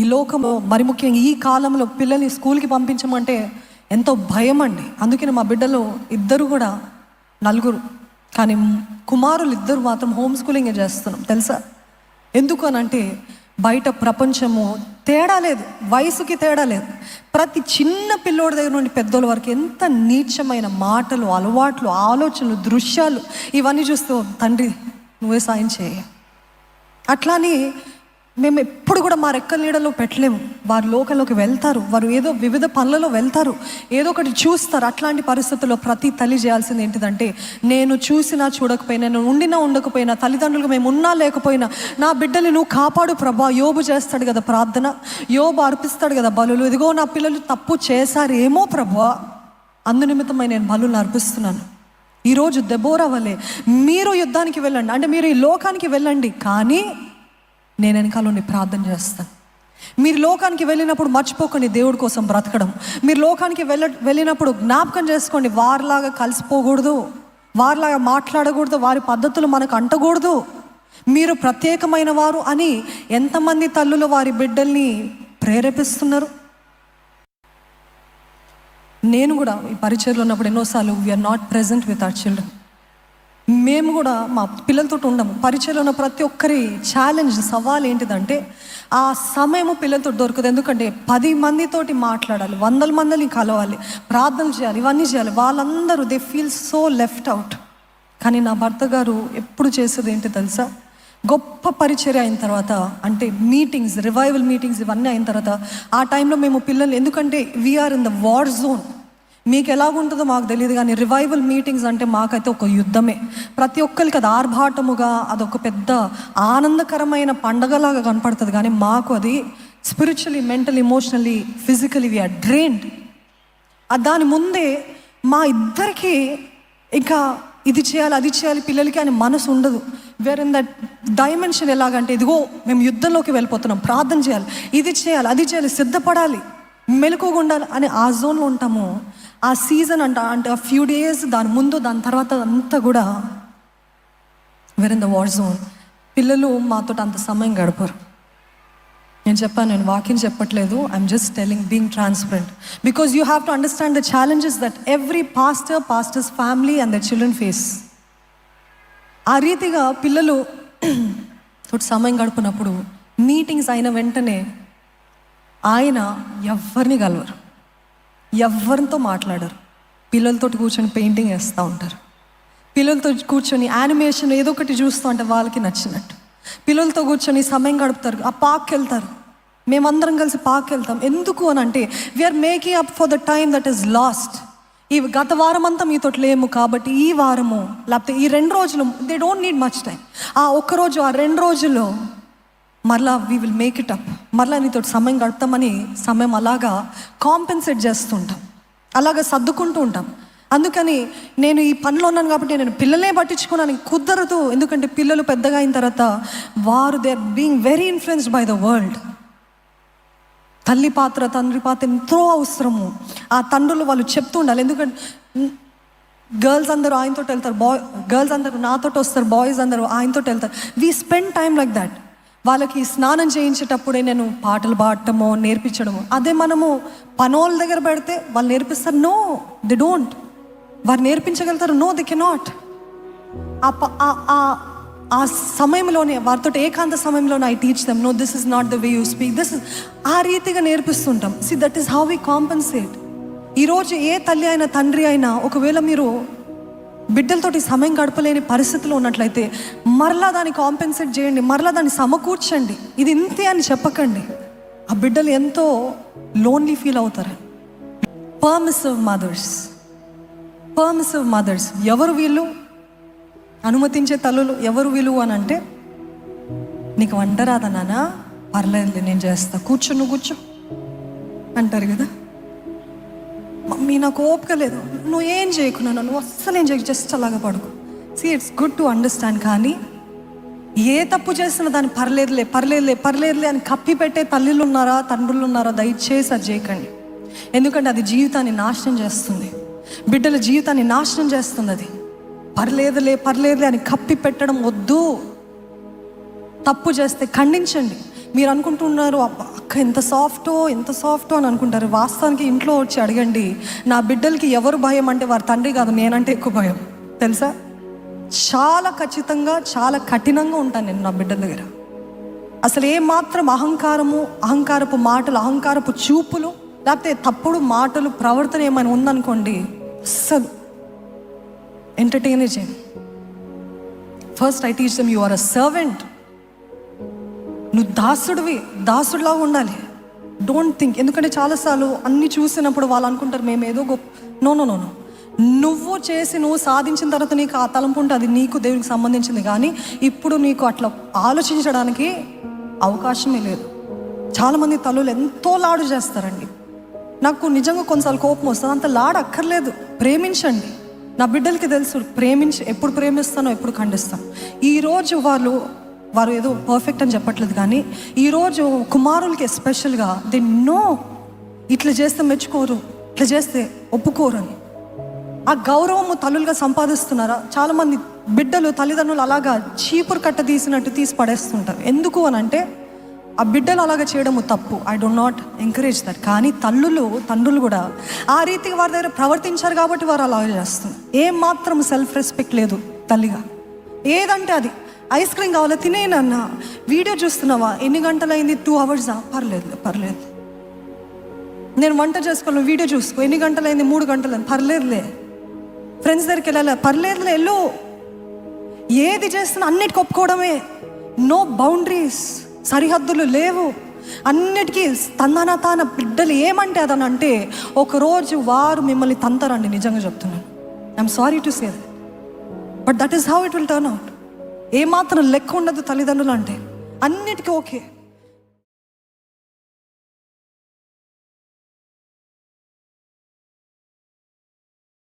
ఈ లోకము మరి ముఖ్యంగా ఈ కాలంలో పిల్లల్ని స్కూల్కి పంపించమంటే ఎంతో భయం అండి అందుకని మా బిడ్డలు ఇద్దరు కూడా నలుగురు. కానీ కుమారులు ఇద్దరు మాత్రం హోమ్ స్కూలింగే చేస్తున్నాం. తెలుసా? ఎందుకు అని అంటే బయట ప్రపంచము తేడా లేదు. వయసుకి తేడా లేదు. ప్రతి చిన్న పిల్లోడి దగ్గర నుండి పెద్దోళ్ళ వరకు ఎంత నీచమైన మాటలు అలవాట్లు ఆలోచనలు దృశ్యాలు ఇవన్నీ చూస్తూ తండ్రి నువ్వే సాయం చేయ. అట్లానే మేము ఎప్పుడు కూడా మా రెక్కల నీడలో పెట్టలేము. వారు లోకంలోకి వెళ్తారు. వారు ఏదో వివిధ పనులలో వెళ్తారు. ఏదో ఒకటి చూస్తారు. అట్లాంటి పరిస్థితుల్లో ప్రతి తల్లి చేయాల్సింది ఏంటిదంటే నేను చూసినా చూడకపోయినా నేను ఉండినా ఉండకపోయినా తల్లిదండ్రులకు మేము ఉన్నా లేకపోయినా నా బిడ్డని నువ్వు కాపాడు ప్రభా. యోబు చేస్తాడు కదా ప్రార్థన. యోబు అర్పిస్తాడు కదా బలులు. ఇదిగో నా పిల్లలు తప్పు చేశారేమో ప్రభా. అందునిమిత్తమై నేను బలులు అర్పిస్తున్నాను. ఈరోజు దెబోరా వలె మీరు యుద్ధానికి వెళ్ళండి. అంటే మీరు ఈ లోకానికి వెళ్ళండి. కానీ నేను వెనకాల ఉండి ప్రార్థన చేస్తాను మీరు లోకానికి వెళ్ళినప్పుడు మర్చిపోకండి దేవుడి కోసం బ్రతకడం. మీరు లోకానికి వెళ్ళ వెళ్ళినప్పుడు జ్ఞాపకం చేసుకోండి వారిలాగా కలిసిపోకూడదు. వారిలాగా మాట్లాడకూడదు వారి పద్ధతులు మనకు అంటకూడదు. మీరు ప్రత్యేకమైన వారు అని ఎంతమంది తల్లులు వారి బిడ్డల్ని ప్రేరేపిస్తున్నారు? నేను కూడా ఈ పరిచయలో ఉన్నప్పుడు ఎన్నోసార్లు we're not present with our children మేము కూడా మా పిల్లలతో ఉండము. పరిచయలో ఉన్న ప్రతి ఒక్కరి ఛాలెంజ్ సవాల్ ఏంటిదంటే ఆ సమయము పిల్లలతో దొరకదు. ఎందుకంటే పది మందితోటి మాట్లాడాలి వందల మందిని కలవాలి ప్రార్థనలు చేయాలి ఇవన్నీ చేయాలి. వాళ్ళందరూ they feel so left out కానీ నా భర్త గారు ఎప్పుడు చేసేది ఏంటి తెలుసా? గొప్ప పరిచర్య అయిన తర్వాత అంటే మీటింగ్స్ రివైవల్ మీటింగ్స్ ఇవన్నీ అయిన తర్వాత ఆ టైంలో మేము పిల్లలు ఎందుకంటే we're in the war zone మీకు ఎలాగుంటుందో మాకు తెలియదు కానీ రివైవల్ మీటింగ్స్ అంటే మాకైతే ఒక యుద్ధమే. ప్రతి ఒక్కరికి అది ఆర్భాటముగా అదొక పెద్ద ఆనందకరమైన పండగలాగా కనపడుతుంది కానీ మాకు అది spiritually mental emotionally physically we're drained దాని ముందే మా ఇద్దరికి ఇంకా ఇది చేయాలి అది చేయాలి పిల్లలకి అని మనసు ఉండదు. వేర్ ఇన్ దట్ డైమెన్షన్ ఎలాగంటే ఇదిగో మేము యుద్ధంలోకి వెళ్ళిపోతున్నాం ప్రార్థన చేయాలి ఇది చేయాలి అది చేయాలి సిద్ధపడాలి మెలకుగా ఉండాలి అని ఆ జోన్లో ఉంటాము. ఆ సీజన్ అంట అంటే ఆ ఫ్యూ డేస్ దాని ముందు దాని తర్వాత అంతా కూడా we're in the war zone పిల్లలు మాతో అంత సమయం గడపరు. నేను చెప్పాను నేను వాకింగ్ చెప్పట్లేదు. I'm just telling being transparent because you have to understand the challenges that every pastor pastors family and the children face ఆ రీతిగా పిల్లలు తోటి సమయం గడుపునప్పుడు మీటింగ్స్ అయిన వెంటనే ఆయన ఎవరిని కలవరు. ఎవరితో మాట్లాడరు. పిల్లలతో కూర్చొని పెయింటింగ్ వేస్తూ ఉంటారు. పిల్లలతో కూర్చొని యానిమేషన్ ఏదో ఒకటి చూస్తూ ఉంటే వాళ్ళకి నచ్చినట్టు. పిల్లలతో కూర్చొని సమయం గడుపుతారు. ఆ పార్క్ వెళ్తారు. మేమందరం కలిసి పార్క్ వెళ్తాం. ఎందుకు అని అంటే we're making up for the time that is lost ఈ గత వారం అంతా మీతో లేము కాబట్టి ఈ వారము లేకపోతే ఈ రెండు రోజులు they don't need much time ఆ ఒక్క రోజు ఆ రెండు రోజుల్లో మరలా we will make it up మరలా నీతో సమయం గడతామని సమయం అలాగా కాంపెన్సేట్ చేస్తుంటాం. అలాగా సర్దుకుంటూ ఉంటాం. అందుకని నేను ఈ పనిలో ఉన్నాను కాబట్టి నేను పిల్లలే పట్టించుకున్నాను. కుదరదు. ఎందుకంటే పిల్లలు పెద్దగా అయిన తర్వాత వారు they are being very influenced by the world తల్లి పాత్ర తండ్రి పాత్ర ఎంతో అవసరము. ఆ తండ్రులు వాళ్ళు చెప్తూ ఉండాలి. ఎందుకంటే గర్ల్స్ అందరూ ఆయనతో వెళ్తారు. బాయ్ గర్ల్స్ అందరూ నాతో వస్తారు. బాయ్స్ అందరూ ఆయనతో వెళ్తారు. We spend time like that వాళ్ళకి స్నానం చేయించేటప్పుడే నేను పాటలు పాడటమో నేర్పించడము. అదే మనము పనోళ్ళ దగ్గర పెడితే వాళ్ళు నేర్పిస్తారు నో ది డోంట్. వారు నేర్పించగలుగుతారు నో ది కెనాట్. ఆ ప- ఆ- ఆ- సమయంలోనే వారితో ఏకాంత సమయంలోనే I teach them no this is not the way you speak. This is ఆ రీతిగా నేర్పిస్తుంటాం. See that is how we compensate ఈరోజు ఏ తల్లి అయినా తండ్రి అయినా ఒకవేళ మీరు బిడ్డలతోటి సమయం గడపలేని పరిస్థితిలో ఉన్నట్లయితే మరలా దాన్ని కాంపెన్సేట్ చేయండి మరలా దాన్ని సమకూర్చండి. ఇది ఇంతే అని చెప్పకండి. ఆ బిడ్డలు ఎంతో లోన్లీ ఫీల్ అవుతారు. పర్మిసివ్ మదర్స్ పర్మిసివ్ మదర్స్ ఎవరు వీళ్ళు? అనుమతించే తల్లులు ఎవరు వీళ్ళు అని అంటే నీకు వంట రాదా నాన్న? పర్లేదులే నేను చేస్తా. కూర్చో నువ్వు కూర్చో. అంటారు కదా. మమ్మీ నాకు ఓపిక లేదు. నువ్వు ఏం చేయకున్నాను నువ్వు అస్సలు ఏం చేయకు. జస్ట్ అలాగా పడుకో. See it's good to understand కానీ ఏ తప్పు చేసినా దాన్ని పర్లేదులే పర్లేదులే పర్లేదులే అని కప్పి పెట్టే తల్లిలు ఉన్నారా తండ్రులు ఉన్నారా దయచేసి అది చేయకండి. ఎందుకంటే అది జీవితాన్ని నాశనం చేస్తుంది. బిడ్డల జీవితాన్ని నాశనం చేస్తుంది అది. పర్లేదులే పర్లేదులే అని కప్పి పెట్టడం వద్దు. తప్పు చేస్తే ఖండించండి. మీరు అనుకుంటున్నారు "అబ్బా, అక్క ఎంత సాఫ్టో ఎంత సాఫ్టో అని అనుకుంటారు. వాస్తవానికి ఇంట్లో వచ్చి అడగండి నా బిడ్డలకి ఎవరు భయం అంటే వారి తండ్రి కాదు నేనంటే ఎక్కువ భయం. తెలుసా? చాలా ఖచ్చితంగా చాలా కఠినంగా ఉంటాను నేను నా బిడ్డల దగ్గర. అసలు ఏ మాత్రం అహంకారము అహంకారపు మాటలు అహంకారపు చూపులు లేకపోతే తప్పుడు మాటలు ప్రవర్తన ఏమైనా ఉందనుకోండి అస్సలు ఎంటర్టైనే చేయండి. First I teach them you are a servant నువ్వు దాసుడివి దాసుడిలా ఉండాలి. డోంట్ థింక్ ఎందుకంటే చాలాసార్లు అన్ని చూసినప్పుడు వాళ్ళు అనుకుంటారు మేము ఏదో గొప్ప నో నో నో నో నువ్వు చేసి నువ్వు సాధించిన తర్వాత నీకు ఆ తలంపు ఉంటే అది నీకు దేవునికి సంబంధించింది. కానీ ఇప్పుడు నీకు అట్లా ఆలోచించడానికి అవకాశమే లేదు. చాలామంది తల్లులు ఎంతో లాడు చేస్తారండి. నాకు నిజంగా కొన్నిసార్లు కోపం వస్తుంది. అంత లాడు అక్కర్లేదు. ప్రేమించండి. నా బిడ్డలకి తెలుసు ప్రేమించి ఎప్పుడు ప్రేమిస్తానో ఎప్పుడు ఖండిస్తాను ఈరోజు వాళ్ళు వారు ఏదో పర్ఫెక్ట్ అని చెప్పట్లేదు కానీ ఈరోజు కుమారులకి ఎస్పెషల్గా దే నో ఇట్లా చేస్తే మెచ్చుకోరు ఇట్లా చేస్తే ఒప్పుకోరు అని. ఆ గౌరవము తల్లులుగా సంపాదిస్తున్నారా? చాలామంది బిడ్డలు తల్లిదండ్రులు అలాగా చీపురు కట్ట తీసినట్టు తీసి పడేస్తుంటారు. ఎందుకు అని అంటే ఆ బిడ్డలు అలాగా చేయడము తప్పు. I don't not encourage that కానీ తల్లులు తండ్రులు కూడా ఆ రీతిగా వారి దగ్గర ప్రవర్తించారు కాబట్టి వారు అలాగే చేస్తున్నారు. ఏం మాత్రం సెల్ఫ్ రెస్పెక్ట్ లేదు తల్లిగా. ఏదంటే అది. ఐస్ క్రీమ్ కావాలా? తినేనన్న వీడియో చూస్తున్నావా? ఎన్ని గంటలైంది? టూ అవర్సా పర్లేదు పర్లేదు. నేను వంట చేసుకోవాలి? వీడియో చూసుకో. ఎన్ని గంటలైంది? మూడు గంటలు. పర్లేదులే. ఫ్రెండ్స్ దగ్గరికి వెళ్ళాలి? పర్లేదులే వెళ్ళు. ఏది చేస్తున్నా అన్నిటికి ఒప్పుకోవడమే. నో బౌండరీస్ సరిహద్దులు లేవు. అన్నిటికీ తన తాన బిడ్డలు ఏమంటే అదని అంటే ఒకరోజు వారు మిమ్మల్ని తంతారండి నిజంగా చెప్తున్నాను. I'm sorry to say but that is how it will turn out ఏమాత్రం లెక్క ఉండదు తల్లిదండ్రులు అంటే. అన్నిటికీ ఓకే.